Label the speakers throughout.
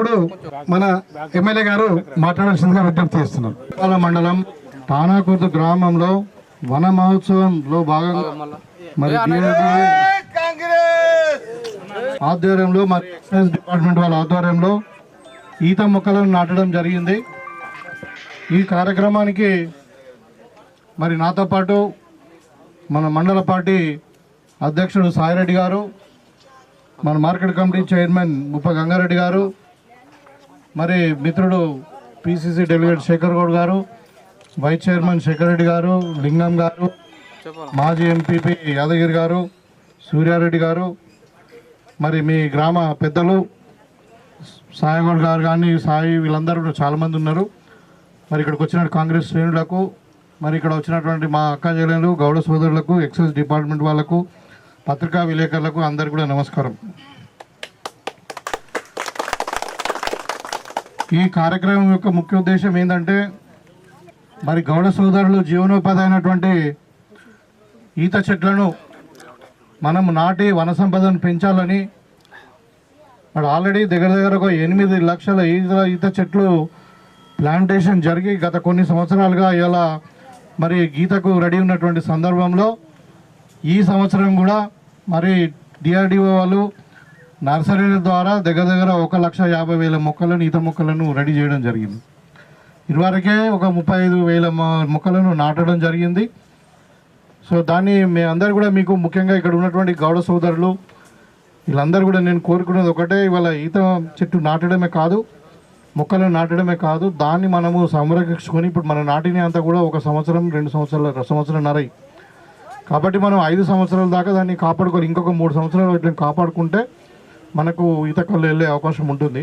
Speaker 1: ఇప్పుడు మన ఎమ్మెల్యే గారు మాట్లాడాల్సిందిగా విజ్ఞప్తి చేస్తున్నారు పాల మండలం తానాకుర్తి గ్రామంలో వన మహోత్సవంలో భాగంగా మరి ఆధ్వర్యంలో మరి ఎక్సైజ్ డిపార్ట్మెంట్ వాళ్ళ ఆధ్వర్యంలో ఈత మొక్కలను నాటడం జరిగింది. ఈ కార్యక్రమానికి మరి నాతో పాటు మన మండల పార్టీ అధ్యక్షుడు సాయిరెడ్డి గారు మన మార్కెట్ కమిటీ చైర్మన్ ముప్ప గంగారెడ్డి గారు మరి మిత్రుడు పిసిసి డెలిగేట్ శేఖర్ గౌడ్ గారు వైస్ చైర్మన్ శేఖర్ రెడ్డి గారు లింగం గారు మాజీ ఎంపీపీ యాదగిరి గారు సూర్యారెడ్డి గారు మరి మీ గ్రామ పెద్దలు సాయిగౌడ్ గారు కానీ సాయి వీళ్ళందరూ కూడా చాలామంది ఉన్నారు. మరి ఇక్కడికి వచ్చిన కాంగ్రెస్ శ్రేణులకు మరి ఇక్కడ వచ్చినటువంటి మా అక్క చెల్లెలు గౌడ సోదరులకు ఎక్సైజ్ డిపార్ట్మెంట్ వాళ్ళకు పత్రికా విలేకరులకు అందరికీ కూడా నమస్కారం. ఈ కార్యక్రమం యొక్క ముఖ్య ఉద్దేశం ఏంటంటే మరి గౌడ సోదరులు జీవనోపాధి అయినటువంటి ఈత చెట్లను మనం నాటి వన సంపదను పెంచాలని మరి ఆల్రెడీ దగ్గర దగ్గర ఒక ఎనిమిది లక్షల ఈత ఈత చెట్లు ప్లాంటేషన్ జరిగి గత కొన్ని సంవత్సరాలుగా ఇలా మరి గీతకు రెడీ ఉన్నటువంటి సందర్భంలో ఈ సంవత్సరం కూడా మరి డిఆర్డిఓ వాళ్ళు నర్సరీల ద్వారా దగ్గర దగ్గర ఒక లక్ష యాభై వేల మొక్కలను ఈత మొక్కలను రెడీ చేయడం జరిగింది. ఇదివరకే ఒక ముప్పై ఐదు వేల మొక్కలను నాటడం జరిగింది. సో దాన్ని మీ అందరు కూడా మీకు ముఖ్యంగా ఇక్కడ ఉన్నటువంటి గౌడ సోదరులు వీళ్ళందరూ కూడా నేను కోరుకునేది ఒకటే ఇవాళ ఈత చెట్టు నాటడమే కాదు మొక్కలను నాటడమే కాదు దాన్ని మనము సంరక్షించుకొని ఇప్పుడు మన నాటిని అంతా కూడా ఒక సంవత్సరం రెండు సంవత్సరాల సంవత్సరం నరై కాబట్టి మనం ఐదు సంవత్సరాల దాకా దాన్ని కాపాడుకోవాలి. ఇంకొక మూడు సంవత్సరాలు ఇట్లా కాపాడుకుంటే మనకు ఈత కళ్ళు వెళ్ళే అవకాశం ఉంటుంది.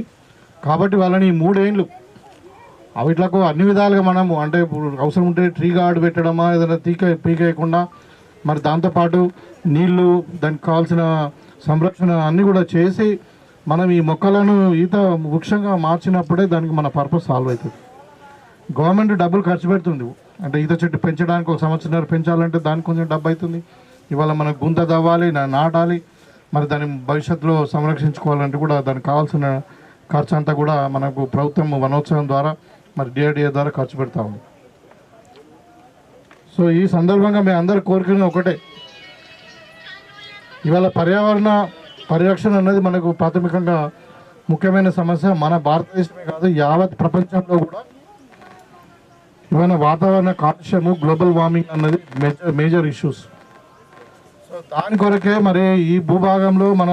Speaker 1: కాబట్టి వాళ్ళని మూడేళ్ళు వీటిలకు అన్ని విధాలుగా మనము అంటే ఇప్పుడు అవసరం ఉంటే ట్రీ గార్డ్ పెట్టడమా ఏదైనా తీక పీకేయకుండా మరి దాంతోపాటు నీళ్ళు దానికి కావాల్సిన సంరక్షణ అన్నీ కూడా చేసి మనం ఈ మొక్కలను ఈత వృక్షంగా మార్చినప్పుడే దానికి మన పర్పస్ సాల్వ్ అవుతుంది. గవర్నమెంట్ డబ్బులు ఖర్చు పెడుతుంది. అంటే ఈత చెట్టు పెంచడానికి ఒక సంవత్సరం పెంచాలంటే దానికి కొంచెం డబ్బు అవుతుంది. ఇవాళ మనకు గుంత తవ్వాలి నాటాలి. మరి దాన్ని భవిష్యత్తులో సంరక్షించుకోవాలంటే కూడా దానికి కావాల్సిన ఖర్చు అంతా కూడా మనకు ప్రభుత్వం వనోత్సవం ద్వారా మరి డిఆర్డిఏ ద్వారా ఖర్చు పెడతా ఉంది. సో ఈ సందర్భంగా మేము అందరు కోరుకునే ఒకటే. ఇవాళ పర్యావరణ పరిరక్షణ అనేది మనకు ప్రాథమికంగా ముఖ్యమైన సమస్య. మన భారతదేశమే కాదు యావత్ ప్రపంచంలో కూడా ఇవాళ వాతావరణ కాలుష్యము గ్లోబల్ వార్మింగ్ అన్నది మేజర్ మేజర్ ఇష్యూస్. దాని కొరకే మరి ఈ భూభాగంలో మన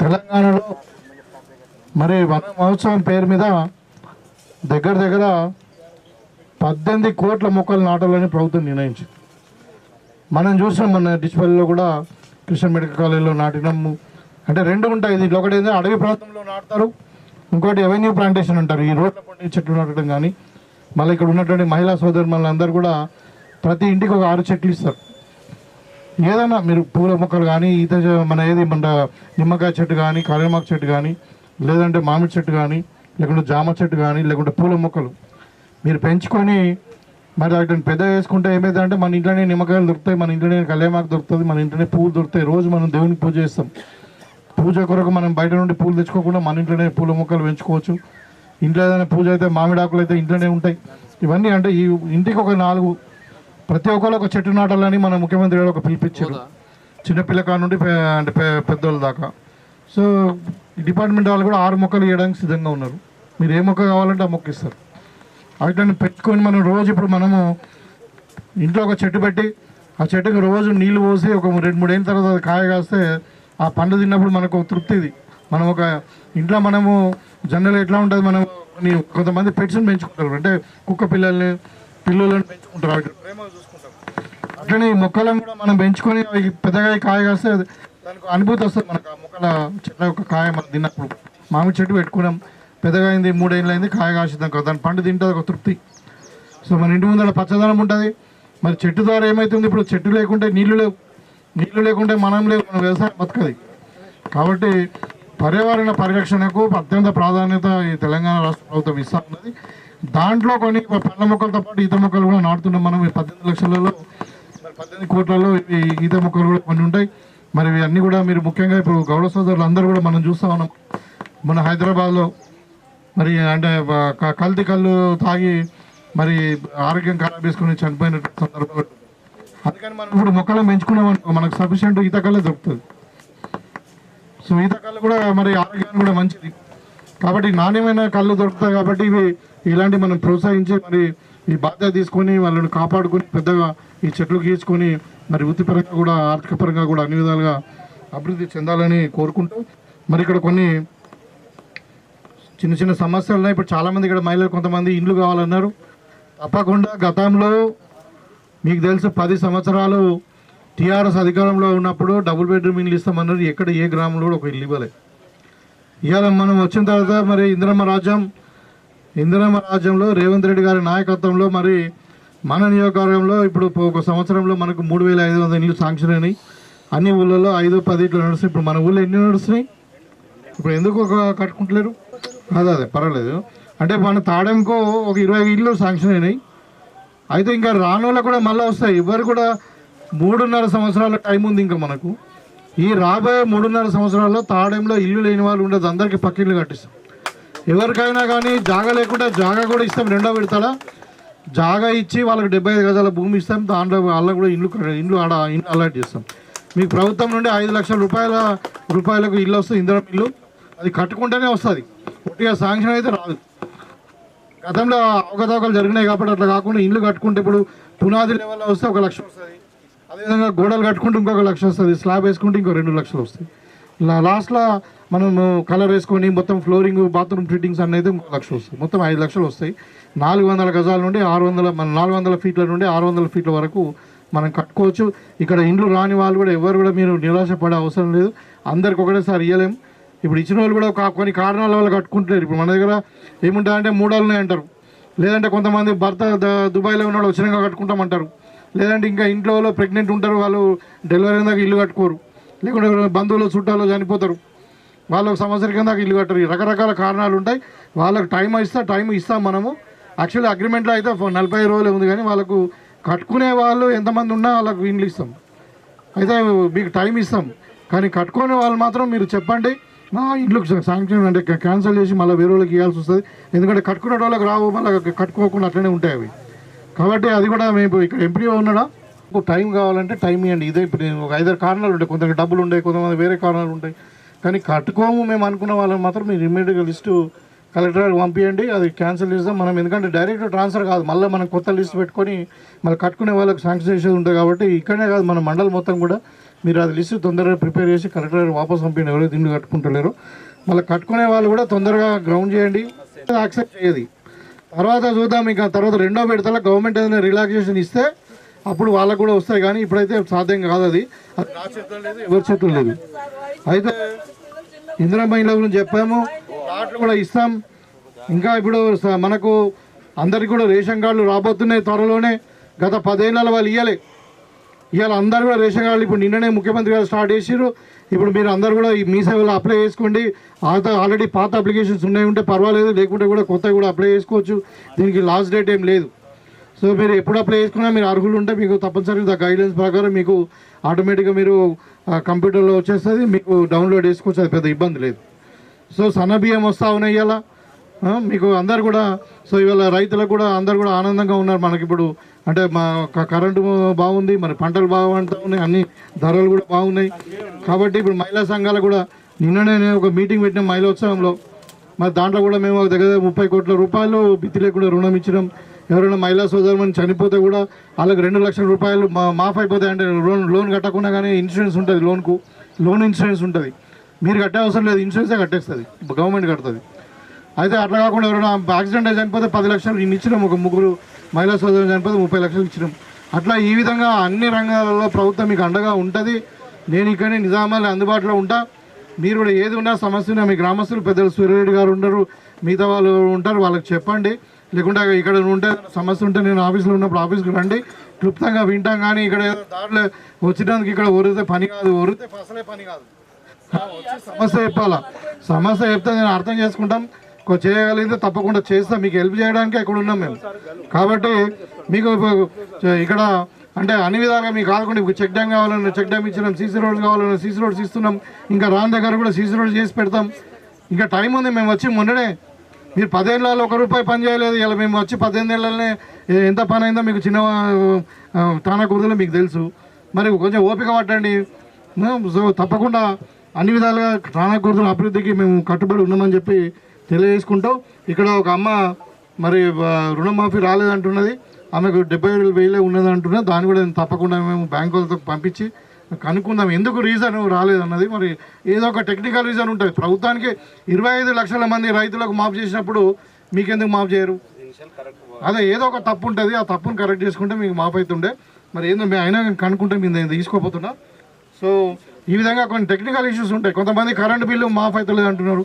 Speaker 1: తెలంగాణలో మరి వన మహోత్సవం పేరు మీద దగ్గర దగ్గర పద్దెనిమిది కోట్ల మొక్కలు నాటాలని ప్రభుత్వం నిర్ణయించింది. మనం చూసాం మన డిస్పల్లిలో కూడా కృష్ణ మెడికల్ కాలేజీలో నాటినాము అంటే రెండు ఉంటాయి. ఇది ఒకటి ఏంటంటే అడవి ప్రాంతంలో నాటుతారు. ఇంకోటి ఎవెన్యూ ప్లాంటేషన్ అంటారు. ఈ రోడ్ల పండి చెట్లు నాటడం కానీ మళ్ళీ ఇక్కడ ఉన్నటువంటి మహిళా సోదరులందరూ కూడా ప్రతి ఇంటికి ఒక ఆరు చెట్లు ఇస్తారు. ఏదైనా మీరు పూల మొక్కలు కానీ ఈత మన ఏది మన నిమ్మకాయ చెట్టు కానీ కరేమాకు చెట్టు కానీ లేదంటే మామిడి చెట్టు కానీ లేకుంటే జామ చెట్టు కానీ లేకుంటే పూల మొక్కలు మీరు పెంచుకొని మరి వాటిని పెద్ద చేసుకుంటే ఏమైందంటే మన ఇంట్లోనే నిమ్మకాయలు దొరుకుతాయి మన ఇంట్లోనే కళ్యామాకు దొరుకుతుంది మన ఇంట్లోనే పూలు దొరుకుతాయి. రోజు మనం దేవునికి పూజ చేస్తాం. పూజ కొరకు మనం బయట నుండి పూలు తెచ్చుకోకుండా మన ఇంట్లోనే పూల మొక్కలు పెంచుకోవచ్చు. ఇంట్లో ఏదైనా పూజ అయితే మామిడాకులు అయితే ఇంట్లోనే ఉంటాయి. ఇవన్నీ అంటే ఈ ఇంటికి ఒక నాలుగు ప్రతి ఒక్కరు ఒక చెట్టు నాటాలని మన ముఖ్యమంత్రి గారు ఒక పిలిపించారు. చిన్నపిల్లకాడ నుండి పె- అంటే పెద్దోళ్ళ దాకా. సో డిపార్ట్మెంట్ వాళ్ళు కూడా ఆరు మొక్కలు ఇవ్వడానికి సిద్ధంగా ఉన్నారు. మీరు ఏ మొక్క కావాలంటే ఆ మొక్క ఇస్తారు. వాటిని పెట్టుకొని మనం రోజు ఇప్పుడు మనము ఇంట్లో ఒక చెట్టు పెట్టి ఆ చెట్టుకి రోజు నీళ్ళు పోసి ఒక రెండు మూడేళ్ళ తర్వాత అది కాయ కాస్తే ఆ పండు తిన్నప్పుడు మనకు ఒక తృప్తి ఇది. మనం ఒక ఇంట్లో మనము జనరల్ ఎట్లా ఉంటుంది మనం కొంతమంది పెట్స్ని పెంచుకుంటారు. అంటే కుక్క పిల్లల్ని పిల్లలను పెంచుకుంటారు వాటి ప్రేమగా అట్లనే ఈ మొక్కలను కూడా మనం పెంచుకొని అవి పెద్దగా అయి కాయ కాస్తే అది- దానికి అనుభూతి వస్తుంది మనకు. ఆ మొక్కల చెట్ల యొక్క కాయ మనం తిన్నప్పుడు. మామిడి చెట్టు పెట్టుకున్నాం. పెద్దగా అయింది మూడేళ్ళు అయింది కాయ కాసిద్దాం కదా. దాని పండు తింటే ఒక తృప్తి. సో మన ఇంటి ముందర పచ్చదనం ఉంటుంది. మరి చెట్టు ద్వారా ఏమవుతుంది ఇప్పుడు చెట్టు లేకుంటే నీళ్ళు లేవు. నీళ్ళు లేకుంటే మనం లేవు. మన వ్యవసాయం బతకది. కాబట్టి పర్యావరణ పరిరక్షణకు అత్యంత ప్రాధాన్యత ఈ తెలంగాణ రాష్ట్ర ప్రభుత్వం ఇస్తా ఉన్నది. దాంట్లో కొన్ని పండ్ల మొక్కలతో పాటు ఈత మొక్కలు కూడా నాటుతున్నాం మనం. ఈ పద్దెనిమిది లక్షలలో మరి పద్దెనిమిది కోట్లలో ఇవి ఈత మొక్కలు కూడా కొన్ని ఉంటాయి. మరి ఇవి అన్నీ కూడా మీరు ముఖ్యంగా ఇప్పుడు గౌడ సోదరులు అందరూ కూడా మనం చూస్తా ఉన్నాం. మన హైదరాబాద్లో మరి అంటే కల్తీ కళ్ళు తాగి మరి ఆరోగ్యం ఖరాబ్ చేసుకుని చనిపోయిన సందర్భాలు అందుకని మనం ఇప్పుడు మొక్కలను పెంచుకున్నాం అనుకో మనకు సఫిషియంట్ ఈత కళ్ళే దొరుకుతుంది. సో ఈత కళ్ళు కూడా మరి ఆరోగ్యానికి కూడా మంచిది. కాబట్టి నాణ్యమైన కళ్ళు దొరుకుతాయి కాబట్టి ఇవి ఇలాంటి మనం ప్రోత్సహించి మరి ఈ బాధ్యత తీసుకొని వాళ్ళని కాపాడుకొని పెద్దగా ఈ చెట్లు గీచుకొని మరి వృత్తిపరంగా కూడా ఆర్థిక పరంగా కూడా అన్ని విధాలుగా అభివృద్ధి చెందాలని కోరుకుంటూ మరి ఇక్కడ కొన్ని చిన్న చిన్న సమస్యలు ఉన్నాయి. ఇప్పుడు చాలామంది ఇక్కడ మహిళలు కొంతమంది ఇండ్లు కావాలన్నారు. తప్పకుండా గతంలో మీకు తెలుసు పది సంవత్సరాలు టీఆర్ఎస్ అధికారంలో ఉన్నప్పుడు డబుల్ బెడ్రూమ్ ఇల్లు ఇస్తామన్నారు. ఎక్కడ ఏ గ్రామంలో కూడా ఒక ఇల్లు ఇవ్వలేదు ఇవాళ మనం వచ్చిన తర్వాత మరి ఇందిరమ్మ రాజ్యం ఇందిరమ్మ రాజ్యంలో రేవంత్ రెడ్డి గారి నాయకత్వంలో మరి మన నియోజకవర్గంలో ఇప్పుడు ఒక సంవత్సరంలో మనకు మూడు వేల ఐదు వందల ఇల్లు శాంక్షన్ అయినాయి. అన్ని ఊళ్ళలో ఐదు పది ఇట్లు నడుస్తున్నాయి. ఇప్పుడు మన ఊళ్ళో ఎన్ని నడుస్తున్నాయి? ఇప్పుడు ఎందుకు ఒక కట్టుకుంటలేరు? అదే అదే పర్వాలేదు. అంటే మన తాడెంకో ఒక ఇరవై ఇల్లు శాంక్షన్ అయినాయి. అయితే ఇంకా రానోళ్ళకు కూడా మళ్ళీ వస్తాయి. ఎవరు కూడా మూడున్నర సంవత్సరాల టైం ఉంది ఇంకా మనకు. ఈ రాబోయే మూడున్నర సంవత్సరాల్లో తాడేంలో ఇల్లు లేని వాళ్ళు ఉండదు అందరికీ పక్కిళ్ళు కట్టిస్తాం. ఎవరికైనా కానీ జాగా లేకుండా జాగా కూడా ఇస్తాం రెండో విడతలా. జాగా ఇచ్చి వాళ్ళకి డెబ్బై ఐదు గజాల భూమి ఇస్తాం దాంట్లో వాళ్ళకు కూడా ఇల్లు ఇల్లు ఆడ ఇల్లు అలాట్ చేస్తాం. మీకు ప్రభుత్వం నుండి ఐదు లక్షల రూపాయల రూపాయలకు ఇల్లు వస్తుంది ఇందిరా ఇల్లు. అది కట్టుకుంటేనే వస్తుంది. ఒట్టిగా శాంక్షన్ అయితే రాదు. గతంలో అవకతవకలు జరిగినాయి కాబట్టి అట్లా కాకుండా ఇల్లు కట్టుకుంటే ఇప్పుడు పునాది లెవెల్లో వస్తే ఒక లక్ష వస్తుంది. అదేవిధంగా గోడలు కట్టుకుంటే ఇంకొక లక్ష వస్తుంది స్లాబ్ వేసుకుంటే ఇంకో రెండు లక్షలు వస్తాయి. లాస్ట్లో మనము కలర్ వేసుకొని మొత్తం ఫ్లోరింగ్ బాత్రూమ్ ఫిట్టింగ్స్ అనేది అయితే ఇంకో లక్ష వస్తాయి. మొత్తం ఐదు లక్షలు వస్తాయి. నాలుగు వందల గజాల నుండి ఆరు వందల మన నాలుగు వందల ఫీట్ల నుండి ఆరు వందల ఫీట్ల వరకు మనం కట్టుకోవచ్చు. ఇక్కడ ఇండ్లు రాని వాళ్ళు కూడా ఎవరు కూడా మీరు నిరాశ పడే అవసరం లేదు. అందరికి ఒకటేసారి ఇవ్వలేము ఇప్పుడు ఇచ్చిన వాళ్ళు కూడా కొన్ని కారణాల వల్ల కట్టుకుంటలేరు. ఇప్పుడు మన దగ్గర ఏముంటారంటే మూడాలు అంటారు. లేదంటే కొంతమంది భర్త ద- దుబాయ్లో ఉన్నాడు వచ్చినాక కట్టుకుంటామంటారు లేదంటే ఇంకా ఇంట్లో వాళ్ళు ప్రెగ్నెంట్ ఉంటారు వాళ్ళు డెలివరీ దాకా ఇల్లు కట్టుకోరు. లేకుంటే బంధువులు చుట్టాలు చనిపోతారు. వాళ్ళకు సంవత్సరం కింద ఇల్లు కట్టరు. రకరకాల కారణాలు ఉంటాయి. వాళ్ళకు టైం ఇస్తా టైం ఇస్తాం మనము. యాక్చువల్లీ అగ్రిమెంట్లో అయితే నలభై రోజులే ఉంది కానీ వాళ్ళకు కట్టుకునే వాళ్ళు ఎంతమంది ఉన్నా వాళ్ళకు ఇండ్లు ఇస్తాం. అయితే మీకు టైం ఇస్తాం. కానీ కట్టుకునే వాళ్ళు మాత్రం మీరు చెప్పండి. నా ఇంట్లోకి శాంక్షన్ అంటే క్యాన్సిల్ చేసి మళ్ళీ వేరే వాళ్ళకి ఇవ్వాల్సి వస్తుంది. ఎందుకంటే కట్టుకునే వాళ్ళకి రావు మళ్ళీ కట్టుకోకుండా అట్లనే ఉంటాయి అవి. కాబట్టి అది కూడా మేము ఇక్కడ ఎంపీఓ ఉన్నాడా? ఒక టైం కావాలంటే టైం ఇవ్వండి. ఇదే ఇప్పుడు నేను ఒక ఐదారు కారణాలు ఉంటాయి. కొంతమంది డబ్బులు ఉంటాయి కొంతమంది వేరే కారణాలు ఉంటాయి. కానీ కట్టుకోము మేము అనుకున్న వాళ్ళని మాత్రం మీరు ఇమ్మీడియట్గా లిస్టు కలెక్టర్ గారికి పంపించండి అది క్యాన్సిల్ చేస్తాం. మనం ఎందుకంటే డైరెక్ట్ ట్రాన్స్ఫర్ కాదు. మళ్ళీ మనం కొత్త లిస్ట్ పెట్టుకొని మళ్ళీ కట్టుకునే వాళ్ళకి శాంక్షన్ చేసేది ఉంటుంది కాబట్టి ఇక్కడనే కాదు మన మండలం మొత్తం కూడా మీరు అది లిస్ట్ తొందరగా ప్రిపేర్ చేసి కలెక్టర్ వాపస్ పంపించండి ఎవరైతే దీన్ని కట్టుకుంటలేరు. మళ్ళీ కట్టుకునే వాళ్ళు కూడా తొందరగా గ్రౌండ్ చేయండి. యాక్సెప్ట్ చేయదు. తర్వాత చూద్దాం ఇంకా తర్వాత రెండో విడతల గవర్నమెంట్ ఏదైనా రిలాక్సేషన్ ఇస్తే అప్పుడు వాళ్ళకు కూడా వస్తాయి కానీ ఇప్పుడైతే సాధ్యం కాదు అది. ఎవరి చేతులు లేదు. అయితే ఇందిరా గురించి చెప్పాము. కార్డులు కూడా ఇస్తాం. ఇంకా ఇప్పుడు మనకు అందరికి కూడా రేషన్ కార్డులు రాబోతున్నాయి త్వరలోనే. గత పదేళ్ళ వాళ్ళు ఇవ్వలే ఇవాళ అందరు కూడా రేషన్ కార్డులు ఇప్పుడు నిన్ననే ముఖ్యమంత్రి గారు స్టార్ట్ చేసిరు ఇప్పుడు మీరు అందరు కూడా ఈ మీ సేవలో అప్లై చేసుకోండి. ఆల్రెడీ పాత అప్లికేషన్స్ ఉన్నాయి ఉంటే పర్వాలేదు లేకుంటే కూడా కొత్తవి కూడా అప్లై చేసుకోవచ్చు. దీనికి లాస్ట్ డేట్ ఏం లేదు. సో మీరు ఎప్పుడు అప్లై చేసుకున్నా మీరు అర్హులు ఉంటే మీకు తప్పనిసరిగా గైడ్లైన్స్ ప్రకారం మీకు ఆటోమేటిక్గా మీరు కంప్యూటర్లో వచ్చేస్తుంది. మీకు డౌన్లోడ్ చేసుకోవచ్చు. అది పెద్ద ఇబ్బంది లేదు. సో సన్న బియ్యం వస్తూ ఉన్నాయి ఇవాళ. మీకు అందరు కూడా సో ఇవాళ రైతులకు కూడా అందరు కూడా ఆనందంగా ఉన్నారు మనకి ఇప్పుడు. అంటే మా కరెంటు బాగుంది మరి పంటలు బాగుంటా ఉన్నాయి అన్ని ధరలు కూడా బాగున్నాయి. కాబట్టి ఇప్పుడు మహిళా సంఘాలు కూడా నిన్ననే నేను ఒక మీటింగ్ పెట్టిన మహిళోత్సవంలో. మరి దాంట్లో కూడా మేము దగ్గర ముప్పై కోట్ల రూపాయలు బిత్తి లేకుండా రుణం ఇచ్చినాం. ఎవరైనా మహిళా సోదరుమని చనిపోతే కూడా వాళ్ళకి రెండు లక్షల రూపాయలు మాఫ్ అయిపోతాయి. అంటే లోన్ లోన్ కట్టకుండా కానీ ఇన్సూరెన్స్ ఉంటుంది లోన్కు. లోన్ ఇన్సూరెన్స్ ఉంటుంది. మీరు కట్టే అవసరం లేదు. ఇన్సూరెన్సే కట్టేస్తుంది. గవర్నమెంట్ కడుతుంది. అయితే అట్లా కాకుండా ఎవరైనా యాక్సిడెంట్ అయి చనిపోతే పది లక్షలు ఇచ్చినాం ఒక ముగ్గురు మహిళా సోదరులు చనిపోతే ముప్పై లక్షలు ఇచ్చినాం. అట్లా ఈ విధంగా అన్ని రంగాలలో ప్రభుత్వం మీకు అండగా ఉంటుంది. నేను ఇక్కడే నిజామాలు అందుబాటులో ఉంటా. మీరు కూడా ఏది ఉన్నా సమస్య ఉన్నా మీ గ్రామస్తులు పెద్దలు సూర్యరెడ్డి గారు ఉండరు మిగతా వాళ్ళు ఉంటారు వాళ్ళకి చెప్పండి. లేకుంటే ఇక్కడ ఉంటే సమస్య ఉంటే నేను ఆఫీస్లో ఉన్నప్పుడు ఆఫీస్కి రండి. క్లుప్తంగా వింటాం కానీ ఇక్కడ ఏదో దారిలో వచ్చినందుకు ఇక్కడ ఒరితే పని కాదు ఒరితే అసలే పని కాదు. సమస్య చెప్పాలా? సమస్య చెప్తే నేను అర్థం చేసుకుంటాం. చేయగలిగితే తప్పకుండా చేస్తాం. మీకు హెల్ప్ చేయడానికి ఇక్కడ ఉన్నాం మేము. కాబట్టి మీకు ఇక్కడ అంటే అన్ని విధాలుగా మీకు కాకుండా మీకు చెక్ డ్యామ్ కావాలన్నా చెక్ డ్యామ్ ఇచ్చినాం సీసీ రోడ్స్ కావాలన్నా సీసీ రోడ్స్ ఇస్తున్నాం. ఇంకా రాని దగ్గర కూడా సీసీ రోడ్స్ చేసి పెడతాం. ఇంకా టైం ఉంది మేము వచ్చి మొన్ననే మీరు పదేళ్ళలో ఒక రూపాయి పని చేయలేదు. ఇలా మేము వచ్చి పద్దెనిమిది ఎంత పని అయిందో మీకు చిన్న తానా కుర్దలో మీకు తెలుసు. మరి కొంచెం ఓపిక పట్టండి. సో తప్పకుండా అన్ని విధాలుగా తానా కుర్దల అభివృద్ధికి మేము కట్టుబడి ఉన్నామని చెప్పి తెలియజేసుకుంటాం. ఇక్కడ ఒక అమ్మ మరి రుణమాఫీ రాలేదంటున్నది. ఆమెకు డెబ్బై ఏడు వేలే ఉన్నది అంటున్నది దాన్ని కూడా నేను తప్పకుండా మేము బ్యాంకులతో పంపించి కనుక్కుందాం. ఎందుకు రీజన్ రాలేదన్నది మరి ఏదో ఒక టెక్నికల్ రీజన్ ఉంటుంది. ప్రభుత్వానికి ఇరవై ఐదు లక్షల మంది రైతులకు మాఫ్ చేసినప్పుడు మీకెందుకు మాఫ్ చేయరు? అదే ఏదో ఒక తప్పు ఉంటుంది. ఆ తప్పును కరెక్ట్ చేసుకుంటే మీకు మాఫ్ అవుతుండే మరి ఏందో మేము అయినా కనుక్కుంటే మేము దీన్ని తీసుకోపోతున్నా సో ఈ విధంగా కొన్ని టెక్నికల్ ఇష్యూస్ ఉంటాయి. కొంతమంది కరెంట్ బిల్లు మాఫ్ అవుతలేదు అంటున్నారు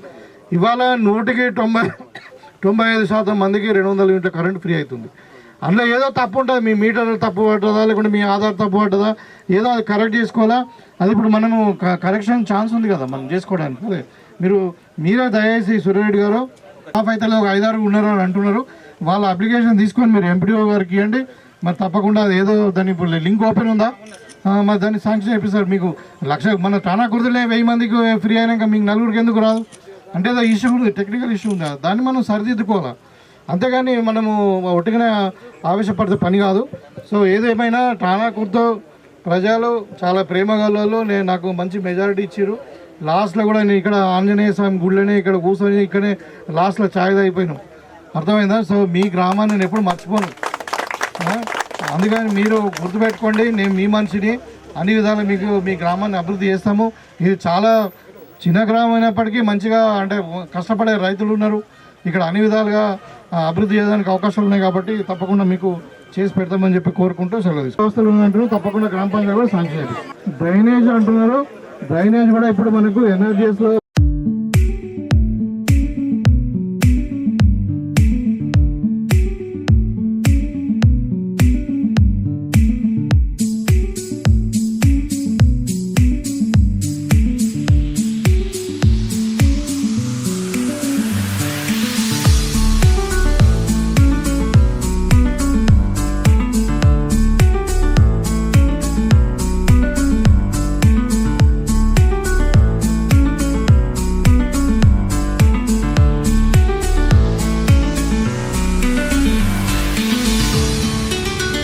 Speaker 1: ఇవాళ నూటికి తొంభై తొంభై ఐదు శాతం మందికి రెండు వందల యూనిట్ల కరెంట్ ఫ్రీ అవుతుంది. అందులో ఏదో తప్పు ఉంటుంది మీ మీటర్ తప్పు పట్టదా లేకుంటే మీ ఆధార్ తప్పు పట్టదా ఏదో అది కరెక్ట్ చేసుకోవాలా? అది ఇప్పుడు మనము కరెక్షన్ ఛాన్స్ ఉంది కదా మనం చేసుకోవడానికి అదే. మీరు మీరే దయచేసి సూర్యరెడ్డి గారు స్టాఫ్ అయితే ఒక ఐదారు ఉన్నారు అని అంటున్నారు. వాళ్ళ అప్లికేషన్ తీసుకొని మీరు ఎంపీడీఓ గారికి ఇవ్వండి. మరి తప్పకుండా అది ఏదో దాని ఇప్పుడు లింక్ ఓపెన్ ఉందా? మరి దాన్ని శాంక్షన్ చేపిస్తారు. మీకు లక్ష మన తానా కుర్తులే వెయ్యి మందికి ఫ్రీ అయినాక మీకు నలుగురికి ఎందుకు రాదు? అంటే ఏదో ఇష్యూ ఉంది టెక్నికల్ ఇష్యూ ఉంది. దాన్ని మనం సరిదిద్దుకోవాలి? అంతేగాని మనము ఒట్టిగానే ఆవేశపడితే పని కాదు. సో ఏదేమైనా టానాకుర్తో ప్రజలు చాలా ప్రేమ గలలో నేను నాకు మంచి మెజారిటీ ఇచ్చారు లాస్ట్లో కూడా నేను ఇక్కడ ఆంజనేయ స్వామి గుళ్ళనే ఇక్కడ కూర్చొని ఇక్కడనే లాస్ట్లో ఛాయ్ అయిపోయినాం అర్థమైందా? సో మీ గ్రామాన్ని నేను ఎప్పుడు మర్చిపోను. అందుకని మీరు గుర్తుపెట్టుకోండి నేను మీ మనిషిని అన్ని విధాలు మీకు మీ గ్రామాన్ని అభివృద్ధి చేస్తాము. ఇది చాలా చిన్న గ్రామం అయినప్పటికీ మంచిగా అంటే కష్టపడే రైతులు ఉన్నారు. ఇక్కడ అన్ని విధాలుగా అభివృద్ధి చేయడానికి అవకాశాలు ఉన్నాయి కాబట్టి తప్పకుండా మీకు చేసి పెడతామని చెప్పి కోరుకుంటూ సెలవు వ్యవస్థలు అంటున్నారు తప్పకుండా గ్రామ పంచాయతీ కూడా శాంక్షన్ డ్రైనేజ్ అంటున్నారు. డ్రైనేజ్ కూడా ఇప్పుడు మనకు ఎన్ఆర్జీఎస్లో